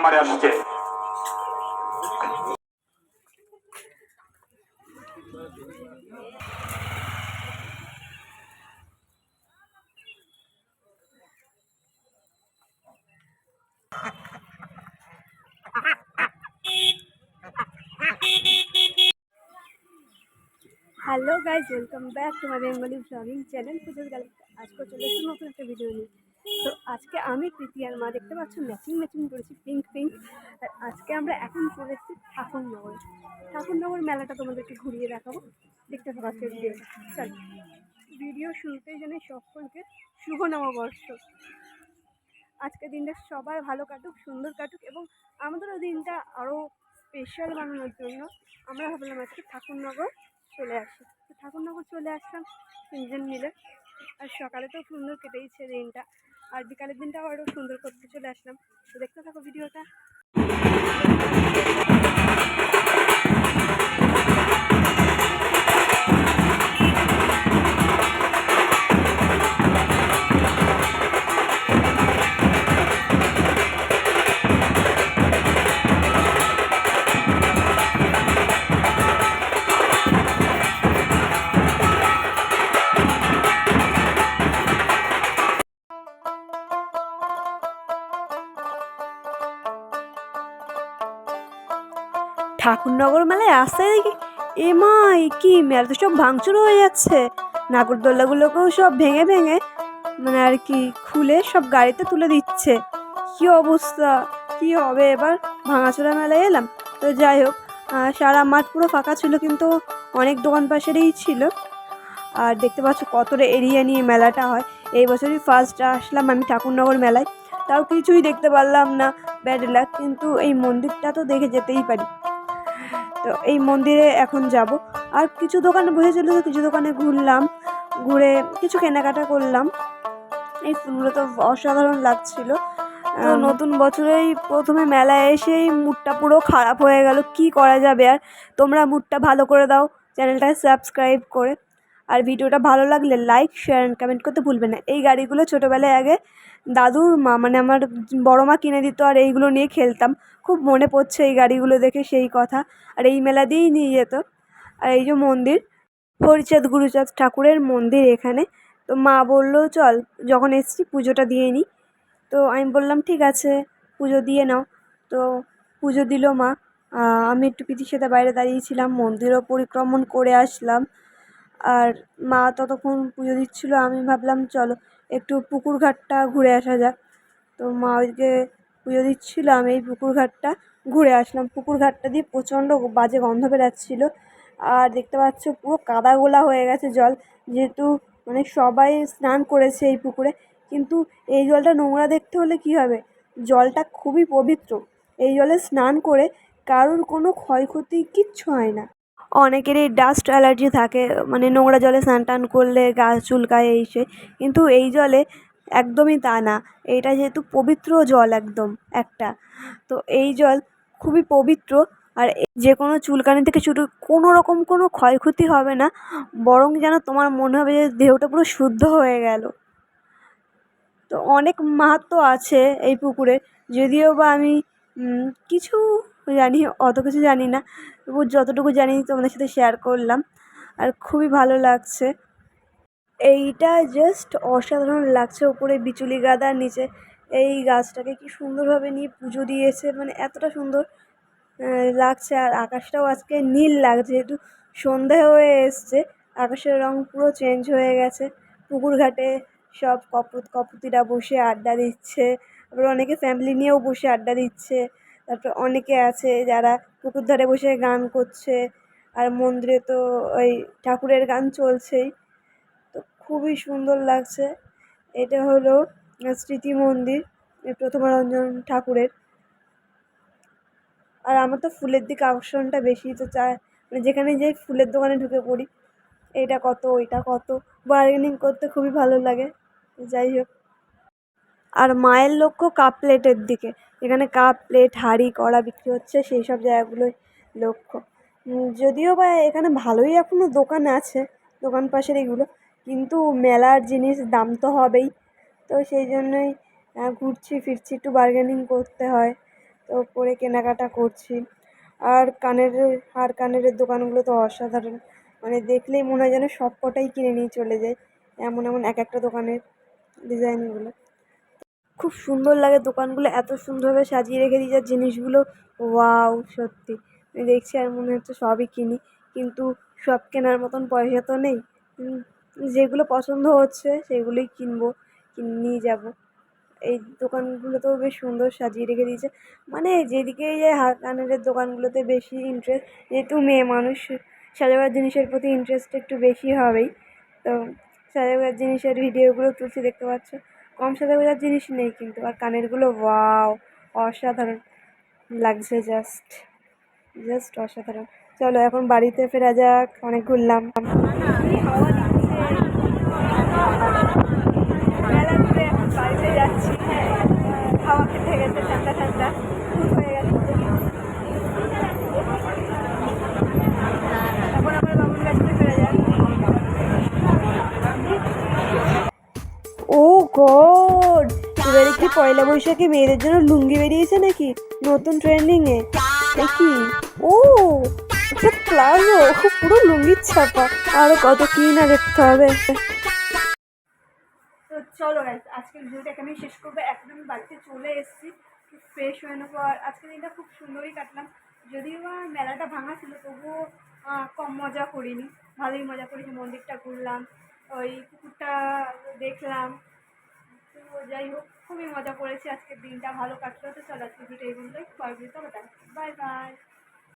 নাম্বারে আসছে। Hello guys welcome back to my Bengali blogging channel পুজোর গেল আজকে চলে এসেছি নতুন একটা ভিডিও নিয়ে। তো আজকে আমি আর মা দেখতে পাচ্ছ ম্যাচিং ম্যাচিং করেছি পিঙ্ক পিঙ্ক আর আজকে আমরা এখন চলে এসেছি ঠাকুরনগর। ঠাকুরনগর মেলাটা তোমাদেরকে ঘুরিয়ে দেখাবো। দেখতে আজকে ভিডিও চল। ভিডিও শুরুতেই জানাই সকলকে শুভ নববর্ষ। আজকের দিনটা সবার ভালো কাটুক, সুন্দর কাটুক এবং আমাদেরও দিনটা আরও স্পেশাল বানানোর জন্য আমরা ভাবলাম আজকে ঠাকুরনগর চলে আসি। তো ঠাকুরনগর চলে আসলাম তিনজন মিলে। আর সকালে তো সুন্দর কেটেইছে দিনটা। আর বিকালের দিনটাও আরও সুন্দর করতে চলে আসলাম। তো দেখতে থাকো ভিডিওটা। ঠাকুরনগর মেলায় আসতে দেখি। এ মা কি মেলা তো সব ভাঙচুর হয়ে যাচ্ছে। নাগরদোল্লাগুলোকেও সব ভেঙে ভেঙে মানে আর কি, খুলে সব গাড়িতে তুলে দিচ্ছে। কি অবস্থা, কি হবে? এবার ভাঙাচোরা মেলায় এলাম। তো যাই হোক সারা মাঠ পুরো ফাঁকা ছিল কিন্তু অনেক দোকান পাশেরই ছিল। আর দেখতে পাচ্ছ কতটা এরিয়া নিয়ে মেলাটা হয়। এই বছরই ফার্স্ট আসলাম আমি ঠাকুরনগর মেলায়। তাও কিছুই দেখতে পারলাম না ব্যাড লাক কিন্তু এই মন্দিরটা তো দেখে যেতেই পারি। তো এই মন্দিরে এখন যাব। আর কিছু দোকানে বসেছিল তো কিছু দোকানে ঘুরলাম ঘুরে কিছু কেনাকাটা করলাম। এই ফুলগুলো তো অসাধারণ লাগছিল। তো নতুন বছরেই প্রথমে মেলায় এসেই মুডটা পুরো খারাপ হয়ে গেল। কি করা যাবে আর? তোমরা মুডটা ভালো করে দাও চ্যানেলটা সাবস্ক্রাইব করে। আর ভিডিওটা ভালো লাগলে লাইক শেয়ার অ্যান্ড কমেন্ট করতে ভুলবে না। এই গাড়িগুলো ছোটোবেলায় আগে দাদুর মা মানে আমার বড়ো মা কিনে দিত আর এইগুলো নিয়ে খেলতাম। খুব মনে পড়ছে এই গাড়িগুলো দেখে সেই কথা। আর এই মেলা দিয়েই নিয়ে যেত। আর এই যে মন্দির, হরিচাঁদ গুরুচাঁদ ঠাকুরের মন্দির এখানে। তো মা বলল, চল, যখন এসছি পুজোটা দিয়ে নিই। তো আমি বললাম, ঠিক আছে, পুজো দিয়ে নাও। তো পুজো দিল মা। আমি একটু পিতির সাথে বাইরে দাঁড়িয়েছিলাম মন্দিরও পরিক্রমণ করে আসলাম। আর মা ততক্ষণ পুজো দিচ্ছিল, আমি ভাবলাম, চলো একটু পুকুর ঘাটটা ঘুরে আসা যাক। তো মা ওইদিকে পুজো দিচ্ছিল, আমি এই পুকুর ঘাটটা ঘুরে আসলাম। পুকুর ঘাটটা দিয়ে প্রচণ্ড বাজে গন্ধ বেরাচ্ছিলো। আর দেখতে পাচ্ছ পুরো কাদা গোলা হয়ে গেছে জল। যেহেতু মানে সবাই স্নান করেছে এই পুকুরে, কিন্তু এই জলটা নোংরা দেখতে হলে কী হবে? জলটা খুবই পবিত্র। এই জলে স্নান করে কারোর কোনো ক্ষয়ক্ষতি কিচ্ছু হয় না। অনেকেরই ডাস্ট অ্যালার্জি থাকে মানে নোংরা জলে স্নান টান করলে গা চুলকায় এই সে কিন্তু এই জলে একদমই তা না। এটা যেহেতু পবিত্র জল একদম, একটা। তো এই জল খুবই পবিত্র, আর যে কোনো চুলকানি থেকে শুরু, কোনো রকম কোনো ক্ষয়ক্ষতি হবে না, বরং যেন তোমার মনে হবে যে দেহটা পুরো শুদ্ধ হয়ে গেল। তো অনেক মাহাত্ম্য আছে এই পুকুরে, যদিও বা আমি কিছু জানি, অত কিছু জানি না। তবু যতটুকু জানি তোমাদের সাথে শেয়ার করলাম। আর খুবই ভালো লাগছে। এইটা জাস্ট অসাধারণ লাগছে উপরে বিচুলি গাদার নিচে এই গাছটাকে কি সুন্দরভাবে নিয়ে পুজো দিয়েছে। মানে এতটা সুন্দর লাগছে। আর আকাশটাও আজকে নীল লাগছে, যেহেতু সন্ধে হয়ে এসছে, আকাশের রং পুরো চেঞ্জ হয়ে গেছে। পুকুর ঘাটে সব কপত কপতিরা বসে আড্ডা দিচ্ছে। আবার অনেকে ফ্যামিলি নিয়েও বসে আড্ডা দিচ্ছে। তারপর অনেকে আছে যারা পুকুর ধারে বসে গান করছে, আর মন্দিরে তো ওই ঠাকুরের গান চলছেই। তো খুবই সুন্দর লাগছে। এটা হলো স্মৃতি মন্দির প্রথমারঞ্জন ঠাকুরের। আর আমার তো ফুলের দিকে আকর্ষণটা বেশি, তো চায় মানে যেখানে যাই ফুলের দোকানে ঢুকে পড়ি এইটা কত, ওইটা কত বার্গেনিং করতে খুবই ভালো লাগে। যাই হোক। আর মায়ের লক্ষ্য কাপ প্লেটের দিকে। এখানে কাপ প্লেট, হাঁড়ি, কড়া বিক্রি হচ্ছে, সেই সব জায়গাগুলোই লক্ষ্য। যদিও বা এখানে ভালোই এখনও দোকান আছে, দোকান পাশের এগুলো, কিন্তু মেলার জিনিস দাম তো হবেই। তো সেই জন্যই ঘুরছি, ফিরছি, একটু বার্গেনিং করতে হয়। তো পরে কেনাকাটা করছি। আর কানের হার কানের দোকানগুলো তো অসাধারণ। মানে দেখলেই মনে হয় যেন সব কটাই কিনে নিয়ে চলে যায়, এমন এমন এক একটা দোকানের ডিজাইনগুলো। খুব সুন্দর লাগে দোকানগুলো, এত সুন্দরভাবে সাজিয়ে রেখে দিয়েছে জিনিসগুলো, ওয়াও, সত্যি। আমি দেখছি আর মনে হচ্ছে সবই কিনি, কিন্তু সব কেনার মতন পয়সা তো নেই। যেগুলো পছন্দ হচ্ছে সেগুলোই কিনবো, কিনে নিয়ে যাব। এই দোকানগুলোতেও বেশ সুন্দর সাজিয়ে রেখে দিয়েছে। মানে যেদিকেই যায় হাত কানের দোকানগুলোতে বেশি ইন্টারেস্ট যেহেতু মেয়ে মানুষ, সাজাবার জিনিসের প্রতি ইন্টারেস্ট একটু বেশি হবেই। তো সাজাবার জিনিসের ভিডিওগুলো তুলছি দেখতে পাচ্ছ? কম সাজাবার জিনিস নেই কিন্তু, আর কানেরগুলো ওয়াও অসাধারণ লাগছে জাস্ট জাস্ট অসাধারণ। চলো, এখন বাড়িতে ফেরা যাক, অনেক ঘুরলাম। যাচ্ছি খাওয়া খেতে গেছে ঠান্ডা ঠান্ডা খুব হয়ে গেছে এখন আমার বাবুর কাছে ফেরা যাক ও গড! এবারে কি পয়লা বৈশাখে মেয়েদের জন্য লুঙ্গি বেরিয়েছে নাকি? নতুন ট্রেন্ডিংয়ে। দেখি ও! এটা প্লাজো পুরো লুঙ্গির ছাপা। আরও কত কি না দেখতে হবে। তো চলো গাইজ আজকের ভিডিওটা এখানেই শেষ করব। আমি বাড়িতে চলে এসেছি। ফ্রেশ হয়ে নেব। আর আজকের দিনটা খুব সুন্দরই কাটলাম। যদিও বা মেলাটা ভাঙা ছিল, তবুও কম মজা করিনি। ভালোই মজা করেছি। মন্দিরটা ঘুরলাম। ওই পুকুরটা দেখলাম। তো যাই হোক, খুবই মজা করেছি। আজকের দিনটা ভালো কাটলো। তো চলো আজকে ভিডিও এই বলতে পরের ভিডিওতে বাই বাই।